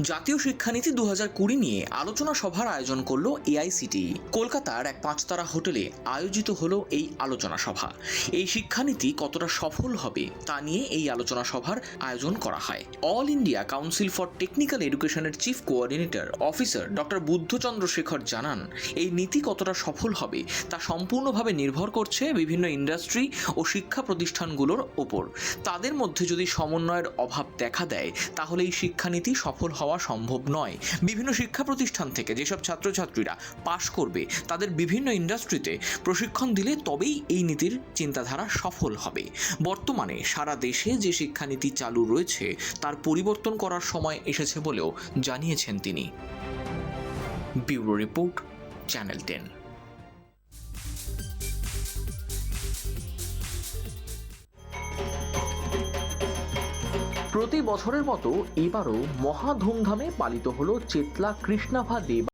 জাতীয় শিক্ষানীতি দু হাজার কুড়ি নিয়ে আলোচনা সভার আয়োজন করল এআইসিটি। কলকাতার এক পাঁচতারা হোটেলে আয়োজিত হলো এই আলোচনা সভা। এই শিক্ষানীতি কতটা সফল হবে তা নিয়ে এই আলোচনা সভার আয়োজন করা হয়। All India Council for technical এডুকেশনের chief coordinator officer doctor Buddhachandra Shekhar জানান, এই নীতি কতটা সফল হবে তা সম্পূর্ণভাবে নির্ভর করছে বিভিন্ন ইন্ডাস্ট্রি ও শিক্ষা প্রতিষ্ঠানগুলোর ওপর। তাদের মধ্যে যদি সমন্বয়ের অভাব দেখা দেয়, তাহলে এই শিক্ষানীতি সফল হওয়া সম্ভব নয়। বিভিন্ন শিক্ষা প্রতিষ্ঠান থেকে যেসব ছাত্রছাত্রীরা পাশ করবে, তাদের বিভিন্ন ইন্ডাস্ট্রিতে প্রশিক্ষণ দিলে তবেই এই নীতির চিন্তাধারা সফল হবে। বর্তমানে সারা দেশে যে শিক্ষানীতি চালু রয়েছে, তার পরিবর্তন করার সময় এসেছে বলেও জানিয়েছেন তিনি। Bureau report, channel ten. প্রতি বছরের মতো এবারও মহা ধুমধামে পালিত হলো চেতলা কৃষ্ণাভা দেব